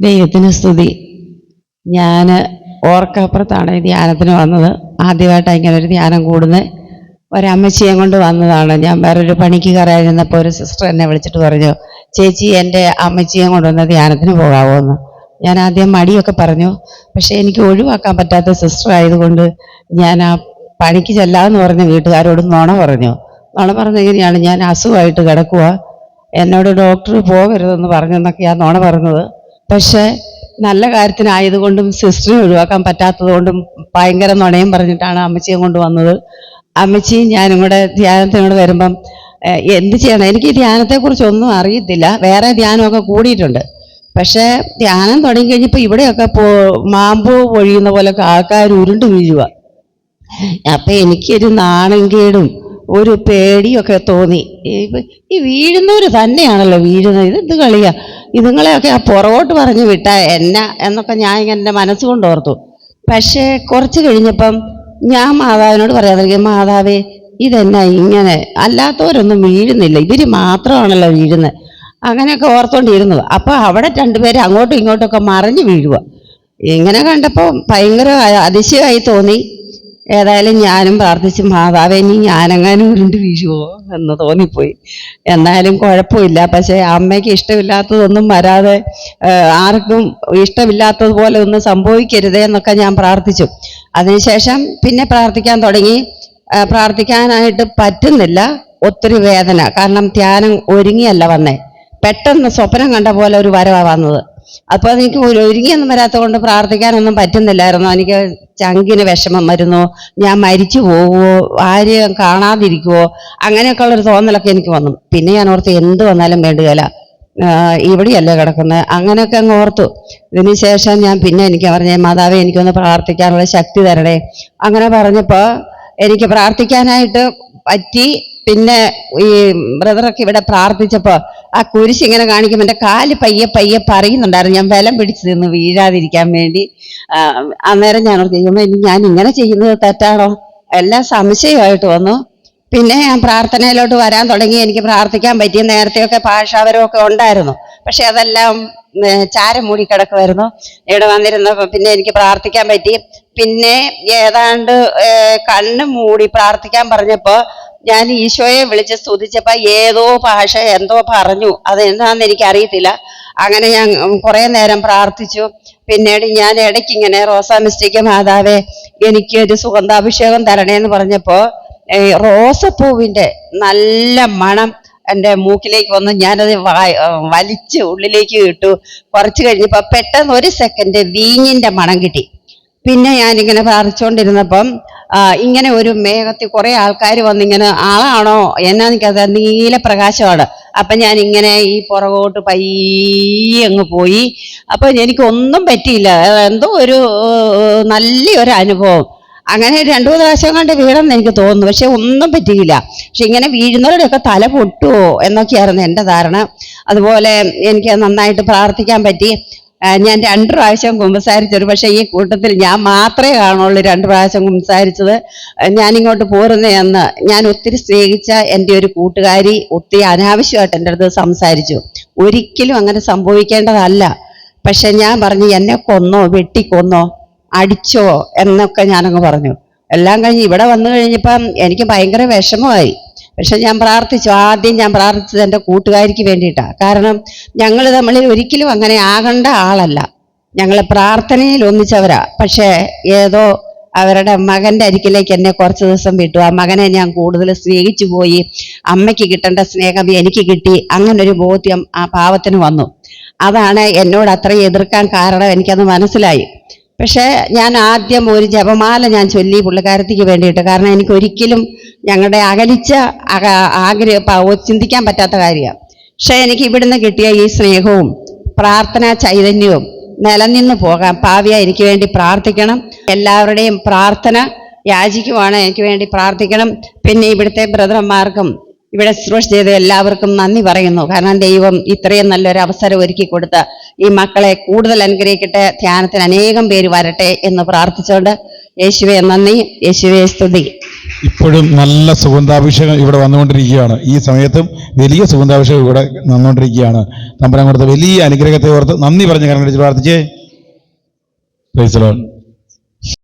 ദൈവത്തിന് സ്തുതി. ഞാൻ ഓർക്കപ്പുറത്താണ് ധ്യാനത്തിന് വന്നത്. ആദ്യമായിട്ടാണ് ഇങ്ങനെ ഒരു ധ്യാനം കൂടുന്നത് ഒരമ്മച്ചിയെ കൊണ്ട് വന്നതാണ്. ഞാൻ വേറൊരു പണിക്ക് കയറിയിരുന്നപ്പോൾ ഒരു സിസ്റ്റർ എന്നെ വിളിച്ചിട്ട് പറഞ്ഞു ചേച്ചി എന്റെ അമ്മച്ചിയെ കൊണ്ടുവന്ന് ധ്യാനത്തിന് എന്ന് ഞാൻ ആദ്യം മടിയൊക്കെ പറഞ്ഞു. പക്ഷേ എനിക്ക് ഒഴിവാക്കാൻ പറ്റാത്ത സിസ്റ്റർ ആയതുകൊണ്ട് ഞാൻ ആ പണിക്ക് ചെല്ലാമെന്ന് പറഞ്ഞ് വീട്ടുകാരോട് നുണ പറഞ്ഞു. നുണ പറഞ്ഞ ഇങ്ങനെയാണ് ഞാൻ അസുഖമായിട്ട് കിടക്കുക എന്നോട് ഡോക്ടർ പോകരുതെന്ന് പറഞ്ഞെന്നൊക്കെയാണ് നുണ പറഞ്ഞത്. പക്ഷേ നല്ല കാര്യത്തിനായതുകൊണ്ടും സിസ്റ്ററിനെ ഒഴിവാക്കാൻ പറ്റാത്തതുകൊണ്ടും ഭയങ്കര നുണയും പറഞ്ഞിട്ടാണ് അമ്മച്ചിയെ കൊണ്ടുവന്നത് അമ്മച്ചിയും ഞാനും കൂടെ ധ്യാനത്തിനോട് വരുമ്പം എന്ത് ചെയ്യണം? എനിക്ക് ധ്യാനത്തെ ധ്യാനത്തെക്കുറിച്ച് ഒന്നും അറിയത്തില്ല. വേറെ ധ്യാനമൊക്കെ കൂടിയിട്ടുണ്ട്. പക്ഷേ ധ്യാനം തുടങ്ങി കഴിഞ്ഞപ്പോൾ ഇവിടെയൊക്കെ പോ മാമ്പൂ പൊഴിയുന്ന പോലൊക്കെ ആൾക്കാർ ഉരുണ്ട് വീഴുക അപ്പൊ എനിക്കൊരു നാണംകേടും ഒരു പേടിയൊക്കെ തോന്നി. ഈ- വീഴുന്നവർ തന്നെയാണല്ലോ വീഴുന്നത്. ഇത് എന്ത് കളിയാ. ഇതുങ്ങളെയൊക്കെ ആ പുറകോട്ട് പറഞ്ഞു വിട്ട എന്ന എന്നൊക്കെ ഞാൻ ഇങ്ങനെ എന്റെ മനസ്സുകൊണ്ട് ഓർത്തു. പക്ഷേ കുറച്ച് കഴിഞ്ഞപ്പം ഞാൻ മാതാവിനോട് പറയാൻ തുടങ്ങി മാതാവേ ഇതെന്നാ ഇങ്ങനെ? അല്ലാത്തവരൊന്നും വീഴുന്നില്ല. ഇവർ മാത്രമാണല്ലോ വീഴുന്നത്. അങ്ങനെയൊക്കെ ഓർത്തോണ്ടിരുന്നത്. അപ്പോൾ അവിടെ രണ്ടുപേരും അങ്ങോട്ടും ഇങ്ങോട്ടും ഒക്കെ മറിഞ്ഞു വീഴുക ഇങ്ങനെ കണ്ടപ്പോൾ ഭയങ്കര അതിശയമായി തോന്നി. ഏതായാലും ഞാനും പ്രാർത്ഥിച്ചു മാതാവേ നീ ഞാനെങ്ങാനും ഉരുണ്ട് വീഴുവോ? എന്ന് തോന്നിപ്പോയി. എന്നാലും കുഴപ്പമില്ല. പക്ഷേ അമ്മയ്ക്ക് ഇഷ്ടമില്ലാത്തതൊന്നും വരാതെ ആർക്കും ഇഷ്ടമില്ലാത്തതുപോലെ ഒന്നും സംഭവിക്കരുതേ എന്നൊക്കെ ഞാൻ പ്രാർത്ഥിച്ചു. അതിനുശേഷം പിന്നെ പ്രാർത്ഥിക്കാൻ തുടങ്ങി. പ്രാർത്ഥിക്കാനായിട്ട് പറ്റുന്നില്ല. ഒത്തിരി വേദന. കാരണം ധ്യാനം ഒരുങ്ങിയല്ല വന്നേ. പെട്ടെന്ന് സ്വപ്നം കണ്ട പോലെ ഒരു വരവാ വന്നത്. അപ്പോൾ എനിക്ക് ഒരു ഒരുങ്ങിയൊന്നും വരാത്തത് കൊണ്ട് പ്രാർത്ഥിക്കാനൊന്നും പറ്റുന്നില്ലായിരുന്നു. എനിക്ക് ചങ്കിന് വിഷമം വരുന്നു. ഞാൻ മരിച്ചു പോവുമോ ആരെയും കാണാതിരിക്കുവോ? അങ്ങനെയൊക്കെ ഉള്ളൊരു തോന്നലൊക്കെ എനിക്ക് വന്നു. പിന്നെ ഞാൻ ഓർത്ത് എന്ത് വന്നാലും വേണ്ടുകയില്ല ഇവിടെയല്ലേ കിടക്കുന്നത് അങ്ങനെയൊക്കെ അങ്ങ് ഓർത്തു. ഇതിനുശേഷം ഞാൻ പിന്നെ എനിക്ക് പറഞ്ഞേ മാതാവേ എനിക്കൊന്ന് പ്രാർത്ഥിക്കാനുള്ള ശക്തി തരണേ. അങ്ങനെ പറഞ്ഞപ്പോൾ എനിക്ക് പ്രാർത്ഥിക്കാനായിട്ട് പറ്റി. പിന്നെ ഈ ബ്രദറൊക്കെ ഇവിടെ പ്രാർത്ഥിച്ചപ്പോൾ ആ കുരിശ് ഇങ്ങനെ കാണിക്കുമ്പോൾ എന്റെ കാൽ പയ്യെ പയ്യെ പറയുന്നുണ്ടായിരുന്നു. ഞാൻ ബലം പിടിച്ച് നിന്ന് വീഴാതിരിക്കാൻ വേണ്ടി. അന്നേരം ഞാൻ ഇനി ഞാൻ ഇങ്ങനെ ചെയ്യുന്നത് തെറ്റാണോ? എല്ലാം സംശയമായിട്ട് വന്നു. പിന്നെ ഞാൻ പ്രാർത്ഥനയിലോട്ട് വരാൻ തുടങ്ങി. എനിക്ക് പ്രാർത്ഥിക്കാൻ പറ്റിയ നേരത്തെയൊക്കെ ഭാഷാവരമൊക്കെ ഉണ്ടായിരുന്നു. പക്ഷെ അതെല്ലാം ചാരം മൂടി കിടക്കുമായിരുന്നു ഇവിടെ വന്നിരുന്നപ്പോൾ പിന്നെ എനിക്ക് പ്രാർത്ഥിക്കാൻ പറ്റി. പിന്നെ ഏതാണ്ട് കണ്ണ് മൂടി പ്രാർത്ഥിക്കാൻ പറഞ്ഞപ്പോൾ ഞാൻ ഈശോയെ വിളിച്ച് സ്തുതിച്ചപ്പോ ഏതോ ഭാഷ എന്തോ പറഞ്ഞു. അത് എന്താണെന്ന് എനിക്ക് അറിയത്തില്ല അങ്ങനെ ഞാൻ കുറെ നേരം പ്രാർത്ഥിച്ചു. പിന്നീട് ഞാൻ ഇടയ്ക്ക് ഇങ്ങനെ റോസാ മിസ്റ്റേക്ക് മാതാവേ എനിക്ക് ഒരു സുഗന്ധാഭിഷേകം തരണേന്ന് പറഞ്ഞപ്പോ ഈ റോസപ്പൂവിന്റെ നല്ല മണം എന്റെ മൂക്കിലേക്ക് വന്ന് ഞാനത് വലിച്ച് ഉള്ളിലേക്ക് ഇട്ടു. കുറച്ച് കഴിഞ്ഞപ്പോൾ പെട്ടെന്ന് ഒരു സെക്കൻഡ് വീഞ്ഞിന്റെ മണം കിട്ടി. പിന്നെ ഞാനിങ്ങനെ പ്രാർത്ഥിച്ചുകൊണ്ടിരുന്നപ്പം ഇങ്ങനെ ഒരു മേഘത്തിൽ കുറെ ആൾക്കാർ വന്നിങ്ങനെ ആളാണോ? എന്നാ എനിക്കത് നീല പ്രകാശമാണ്. അപ്പൊ ഞാൻ ഇങ്ങനെ ഈ പുറകോട്ട് പയ്യെ അങ്ങ് പോയി. അപ്പൊ എനിക്കൊന്നും പറ്റിയില്ല. എന്തോ ഒരു നല്ല നല്ലൊരു അനുഭവം. അങ്ങനെ രണ്ടു മൂന്ന് പ്രാവശ്യം കണ്ട് വീണെന്ന് എനിക്ക് തോന്നുന്നു. പക്ഷെ ഒന്നും പറ്റിയില്ല. പക്ഷെ ഇങ്ങനെ വീഴുന്നവരുടെയൊക്കെ തല പൊട്ടുമോ എന്നൊക്കെയായിരുന്നു എന്റെ ധാരണ. അതുപോലെ എനിക്ക് നന്നായിട്ട് പ്രാർത്ഥിക്കാൻ പറ്റി. ഞാൻ രണ്ട് പ്രാവശ്യം കുമ്പസാരിച്ചൊരു പക്ഷേ ഈ കൂട്ടത്തിൽ ഞാൻ മാത്രമേ കാണുള്ളൂ രണ്ട് പ്രാവശ്യം കുമ്പസാരിച്ചത്. ഞാനിങ്ങോട്ട് പോരുന്നതെന്ന് ഞാൻ ഒത്തിരി സ്നേഹിച്ച എന്റെ ഒരു കൂട്ടുകാരി ഒത്തിരി അനാവശ്യമായിട്ട് എന്റെ അടുത്ത് സംസാരിച്ചു. ഒരിക്കലും അങ്ങനെ സംഭവിക്കേണ്ടതല്ല. പക്ഷെ ഞാൻ പറഞ്ഞു എന്നെ കൊന്നോ വെട്ടിക്കൊന്നോ അടിച്ചോ എന്നൊക്കെ ഞാനങ്ങ് പറഞ്ഞു. എല്ലാം കഴിഞ്ഞ് ഇവിടെ വന്നു കഴിഞ്ഞപ്പം എനിക്ക് ഭയങ്കര വിഷമമായി. പക്ഷെ ഞാൻ പ്രാർത്ഥിച്ചു ആദ്യം ഞാൻ പ്രാർത്ഥിച്ചത് എന്റെ കൂട്ടുകാരിക്ക് വേണ്ടിയിട്ടാണ് കാരണം ഞങ്ങൾ തമ്മിൽ ഒരിക്കലും അങ്ങനെ ആകേണ്ട ആളല്ല. ഞങ്ങൾ പ്രാർത്ഥനയിൽ ഒന്നിച്ചവരാ. പക്ഷേ ഏതോ അവരുടെ മകന്റെ അരിക്കിലേക്ക് എന്നെ കുറച്ച് ദിവസം വിട്ടു. ആ മകനെ ഞാൻ കൂടുതൽ സ്നേഹിച്ചു പോയി. അമ്മയ്ക്ക് കിട്ടേണ്ട സ്നേഹം എനിക്ക് കിട്ടി. അങ്ങനൊരു ബോധ്യം ആ പാവത്തിന് വന്നു. അതാണ് എന്നോട് അത്രയും എതിർക്കാൻ കാരണം. എനിക്കത് മനസ്സിലായി. പക്ഷേ ഞാൻ ആദ്യം ഒരു ജപമാല ഞാൻ ചൊല്ലി പുള്ളിക്കാരത്തിക്ക് വേണ്ടിയിട്ട്. കാരണം എനിക്ക് ഒരിക്കലും ഞങ്ങളുടെ അകലിച്ച ആഗ്രഹ ചിന്തിക്കാൻ പറ്റാത്ത കാര്യമാണ്. പക്ഷേ എനിക്ക് ഇവിടുന്ന് കിട്ടിയ ഈ സ്നേഹവും പ്രാർത്ഥനാ ചൈതന്യവും നിലനിന്ന് പോകാൻ പാവിയ എനിക്ക് വേണ്ടി പ്രാർത്ഥിക്കണം. എല്ലാവരുടെയും പ്രാർത്ഥന യാചിക്കുവാണ് എനിക്ക് വേണ്ടി പ്രാർത്ഥിക്കണം. പിന്നെ ഇവിടുത്തെ ബ്രദർമാർക്കും ഇവിടെ ശുശ്രൂഷ ചെയ്ത എല്ലാവർക്കും നന്ദി പറയുന്നു. കാരണം ദൈവം ഇത്രയും നല്ലൊരു അവസരം ഒരുക്കി കൊടുത്ത് ഈ മക്കളെ കൂടുതൽ അനുഗ്രഹിക്കട്ടെ ധ്യാനത്തിന് അനേകം പേര് വരട്ടെ എന്ന് പ്രാർത്ഥിച്ചുകൊണ്ട് യേശുവെ നന്ദി യേശുവെ സ്തുതി. ഇപ്പോഴും നല്ല സുഗന്ധാഭിഷേകം ഇവിടെ വന്നുകൊണ്ടിരിക്കുകയാണ്. ഈ സമയത്തും വലിയ സുഗന്ധാഭിഷേകം ഇവിടെ വന്നുകൊണ്ടിരിക്കുകയാണ്. തമ്പരം കൊടുത്ത വലിയ അനുഗ്രഹത്തെ ഓർത്ത് നന്ദി പറഞ്ഞ് കരങ്ങളിച്ച് പ്രാർത്ഥിച്ചേ. Praise the Lord.